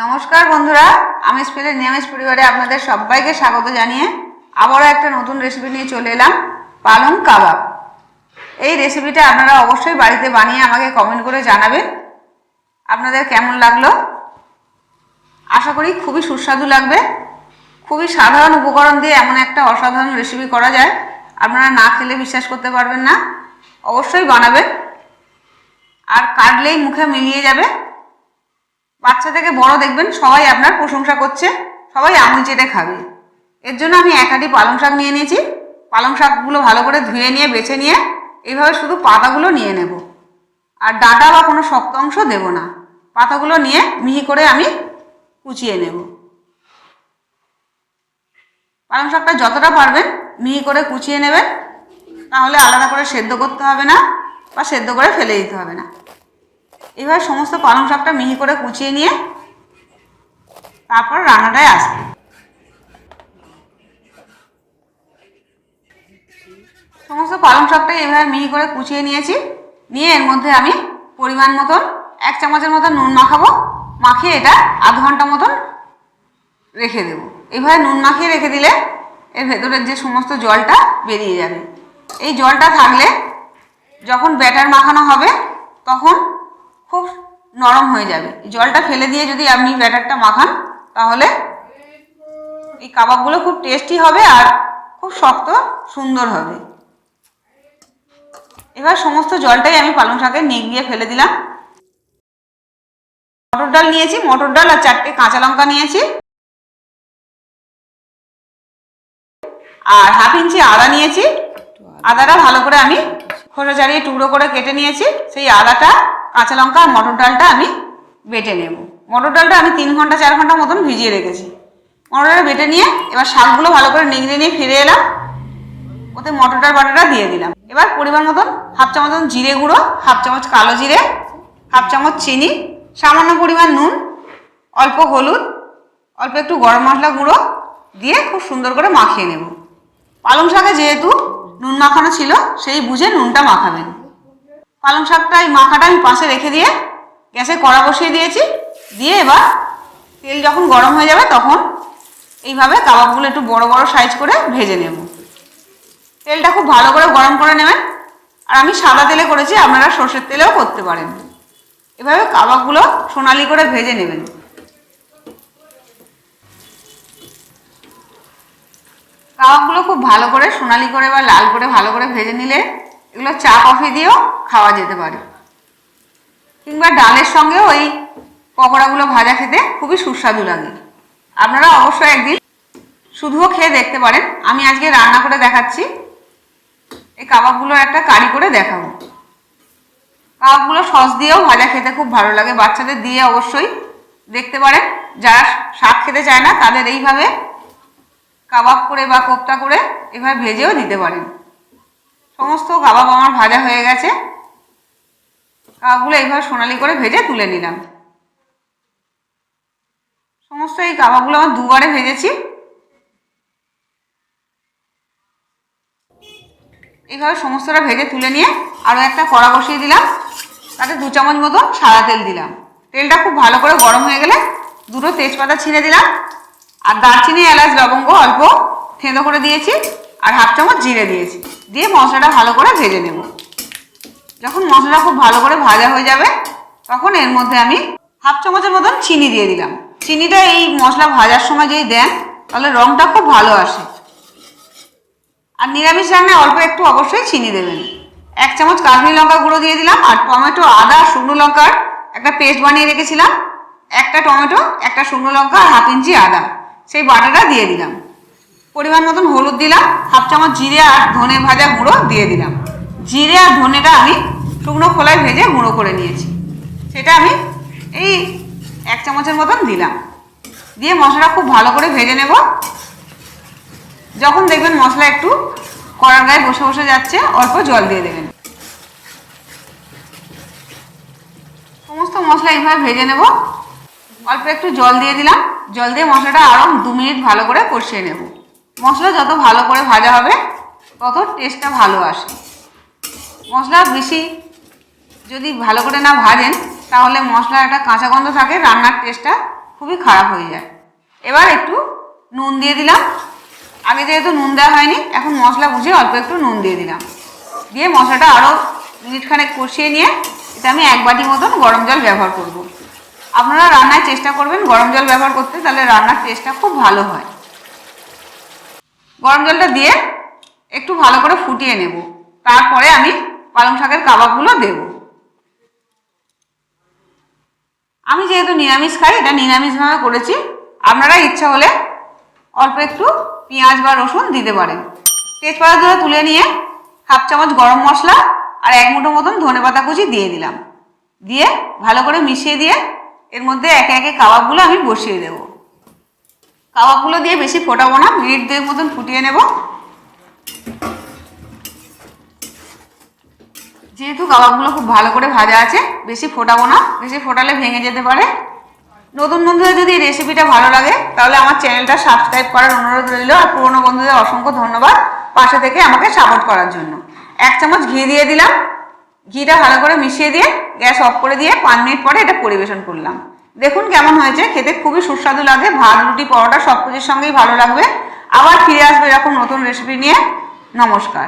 নমস্কার বন্ধুরা, আমি স্পেলের নিরামিষ পরিবারে আপনাদের সবাইকে স্বাগত জানিয়ে আবারও একটা নতুন রেসিপি নিয়ে চলে এলাম, পালং কাবাব। এই রেসিপিটা আপনারা অবশ্যই বাড়িতে বানিয়ে আমাকে কমেন্ট করে জানাবেন। আপনাদের কেমন লাগল? আশা করি খুবই সুস্বাদু লাগবে। খুবই সাধারণ উপকরণ দিয়ে এমন একটা অসাধারণ রেসিপি করা যায়, আপনারা না খেলে বিশ্বাস করতে পারবেন না। অবশ্যই বানাবেন। আর কাটলেই মুখে মিলিয়ে যাবে। বাচ্চা থেকে বড় দেখবেন সবাই আপনার প্রশংসা করছে, সবাই আঙুল চেটে খাবে। এর জন্য আমি এক আটি পালং শাক নিয়ে নিয়েছি। পালং শাকগুলো ভালো করে ধুয়ে নিয়ে, বেছে নিয়ে এইভাবে শুধু পাতাগুলো নিয়ে নেব। আর ডাটা বা কোনো শক্ত অংশ দেব না। পাতাগুলো নিয়ে মিহি করে আমি কুচিয়ে নেব। পালং শাকটা যতটা পারবেন মিহি করে কুচিয়ে নেবেন। তাহলে আলাদা করে সেদ্ধ করতে হবে না বা সেদ্ধ করে ফেলে দিতে হবে না। এবার সমস্ত পালং শাকটা মিহি করে কুচিয়ে নিয়ে তারপর রান্নাটায় আসবে। সমস্ত পালং শাকটা এভাবে মিহি করে কুচিয়ে নিয়েছি। নিয়ে এর মধ্যে আমি পরিমাণ মতন এক চামচের মতন নুন মাখাবো। মাখিয়ে এটা আধ ঘণ্টা মতন রেখে দেবো। এইভাবে নুন মাখিয়ে রেখে দিলে এর ভেতরের যে সমস্ত জলটা বেরিয়ে যাবে। এই জলটা থাকলে যখন ব্যাটার মাখানো হবে, তখন খুব নরম হয়ে যাবে। জলটা ফেলে দিয়ে যদি আপনি ব্যাটারটা মাখান, তাহলে এই কাবাবগুলো খুব টেস্টি হবে আর খুব শক্ত সুন্দর হবে। এবার সমস্ত জলটাই আমি পালং শাকে নিগড়িয়ে ফেলে দিলাম। মটর ডাল নিয়েছি, মটর ডাল আর চারটে কাঁচা লঙ্কা নিয়েছি। আর হাফ ইঞ্চি আদা নিয়েছি। আদাটা ভালো করে আমি খোসা ছাড়িয়ে টুকরো করে কেটে নিয়েছি। সেই আদাটা কাঁচা লঙ্কা আর মটর ডালটা আমি বেটে নেব। মটর ডালটা আমি তিন ঘণ্টা, চার ঘণ্টা মতন ভিজিয়ে রেখেছি। মটর ডাল বেটে নিয়ে এবার শাকগুলো ভালো করে নিংড়ে নিয়ে ফিরে এলাম। ওতে মটর ডাল বাটাটা দিয়ে দিলাম। এবার পরিমাণ মতন হাফ চামচ জিরে গুঁড়ো, হাফ চামচ কালো জিরে, হাফ চামচ চিনি, সামান্য পরিমাণ নুন, অল্প হলুদ, অল্প একটু গরম মশলা গুঁড়ো দিয়ে খুব সুন্দর করে মাখিয়ে নেব। পালং শাকে যেহেতু নুন মাখানো ছিল, সেই বুঝে নুনটা মাখাবেন। পালং শাকটা এই মাখাটা আমি পাশে রেখে দিয়ে গ্যাসে কড়া বসিয়ে দিয়েছি। দিয়ে এবার তেল যখন গরম হয়ে যাবে তখন এইভাবে কাবাবগুলো একটু বড় বড় সাইজ করে ভেজে নেব। তেলটা খুব ভালো করে গরম করে নেবেন। আর আমি সাদা তেলে করেছি, আপনারা সর্ষের তেলেও করতে পারেন। এভাবে কাবাবগুলো সোনালি করে ভেজে নেবেন। কাবাবগুলো খুব ভালো করে সোনালি করে বা লাল করে ভালো করে ভেজে নিলে এগুলো চা, কফি দিয়েও খাওয়া যেতে পারে। কিংবা ডালের সঙ্গেও ওই পকোড়াগুলো ভাজা খেতে খুবই সুস্বাদু লাগে। আপনারা অবশ্যই একদিন শুধুও খেয়ে দেখতে পারেন। আমি আজকে রান্না করে দেখাচ্ছি। এই কাবাবগুলো একটা কারি করে দেখাবো। কাবাবগুলো সস দিয়েও ভাজা খেতে খুব ভালো লাগে। বাচ্চাদের দিয়ে অবশ্যই দেখতে পারেন। যারা শাক খেতে চায় না, তাদের এইভাবে কাবাব করে বা কোপ্তা করে এভাবে ভেজেও দিতে পারেন। সমস্ত কাবাব আমার ভাজা হয়ে গেছে। কাবাবগুলো এইভাবে সোনালি করে ভেজে তুলে নিলাম। সমস্ত এই কাবাবগুলো আমার দুবারে ভেজেছি। এইভাবে সমস্তটা ভেজে তুলে নিয়ে আরও একটা কড়া বসিয়ে দিলাম। তাতে দু চামচ মতো সাদা তেল দিলাম। তেলটা খুব ভালো করে গরম হয়ে গেলে দুটো তেজপাতা ছিঁড়ে দিলাম। আর দারচিনি, এলাচ, লবঙ্গ অল্প থেঁতো করে দিয়েছি। আর হাফ চামচ জিরে দিয়েছি। দিয়ে মশলাটা ভালো করে ভেজে নেব। যখন মশলাটা খুব ভালো করে ভাজা হয়ে যাবে, তখন এর মধ্যে আমি হাফ চামচের মতন চিনি দিয়ে দিলাম। চিনিটা এই মশলা ভাজার সময় যদি দেন, তাহলে রঙটা খুব ভালো আসে। আর নিরামিষ রান্নায় অল্প একটু অবশ্যই চিনি দেবেন। এক চামচ কাশ্মীর লঙ্কা গুঁড়ো দিয়ে দিলাম, আর টমেটো, আদা, শুকনো লঙ্কার একটা পেস্ট বানিয়ে রেখেছিলাম। একটা টমেটো, একটা শুকনো লঙ্কা, আর হাফ ইঞ্চি আদা। সেই বাটাটা দিয়ে দিলাম। পরিমাণ মতন হলুদ দিলাম হাফ চামচ জিরে আর ধনে ভাজা গুঁড়ো দিয়ে দিলাম। জিরে আর ধনেটা আমি শুকনো খোলায় ভেজে গুঁড়ো করে নিয়েছি। সেটা আমি এই এক চামচের মতন দিলাম। দিয়ে মশলাটা খুব ভালো করে ভেজে নেব। যখন দেখবেন মশলা একটু কড়ার গায়ে বসে বসে যাচ্ছে, অল্প জল দিয়ে দেবেন। সমস্ত মশলা এইভাবে ভেজে নেব। অল্প একটু জল দিয়ে দিলাম। জল দিয়ে মশলাটা আরও দু মিনিট ভালো করে কষিয়ে নেব। মশলা যত ভালো করে ভাজা হবে, তত টেস্টটা ভালো আসে। মশলা বেশি যদি ভালো করে না ভাজেন, তাহলে মশলার একটা কাঁচা গন্ধ থাকে, রান্নার টেস্টটা খুবই খারাপ হয়ে যায়। এবার একটু নুন দিয়ে দিলাম। আগে যেহেতু নুন দেওয়া হয়নি, এখন মশলা বুঝে অল্প একটু নুন দিয়ে দিলাম। দিয়ে মশলাটা আরও মিনিট খানেক কষিয়ে নিয়ে এটা আমি এক বাটি মতন গরম জল ব্যবহার করব। আপনারা রান্নায় চেষ্টা করবেন গরম জল ব্যবহার করতে, তাহলে রান্নার টেস্টটা খুব ভালো হয়। গরম জলটা দিয়ে একটু ভালো করে ফুটিয়ে নেব। তারপরে আমি পালং শাকের কাবাবগুলো দেব। আমি যেহেতু নিরামিষ খাই, এটা নিরামিষভাবে করেছি। আপনারা ইচ্ছা হলে অল্প একটু পেঁয়াজ বা রসুন দিতে পারেন। তেজপাতা দুটো তুলে নিয়ে হাফ চামচ গরম মশলা আর এক মুঠো মতন ধনে পাতা কুচি দিয়ে দিলাম। দিয়ে ভালো করে মিশিয়ে দিয়ে এর মধ্যে একে একে কাবাবগুলো আমি বসিয়ে দেব। কাবাবগুলো দিয়ে বেশি ফোটাবো না, মিনিট দুয়েক মতন ফুটিয়ে নেব। যেহেতু কাবাবগুলো খুব ভালো করে ভাজা আছে, বেশি ফোটাবো না, বেশি ফোটালে ভেঙে যেতে পারে। নতুন বন্ধুদের যদি রেসিপিটা ভালো লাগে, তাহলে আমার চ্যানেলটা সাবস্ক্রাইব করার অনুরোধ রইল, আর পুরনো বন্ধুদের অসংখ্য ধন্যবাদ পাশে থেকে আমাকে সাপোর্ট করার জন্য। এক চামচ ঘি দিয়ে দিলাম। ঘিটা ভালো করে মিশিয়ে দিয়ে গ্যাস অফ করে দিয়ে পাঁচ মিনিট পরে এটা পরিবেশন করলাম। দেখুন কেমন হয়েছে, খেতে খুবই সুস্বাদু লাগে, ভাত, রুটি, পরোটা সব কিছুর সঙ্গেই ভালো লাগবে। আবার ফিরে আসবে এরকম নতুন রেসিপি নিয়ে। নমস্কার।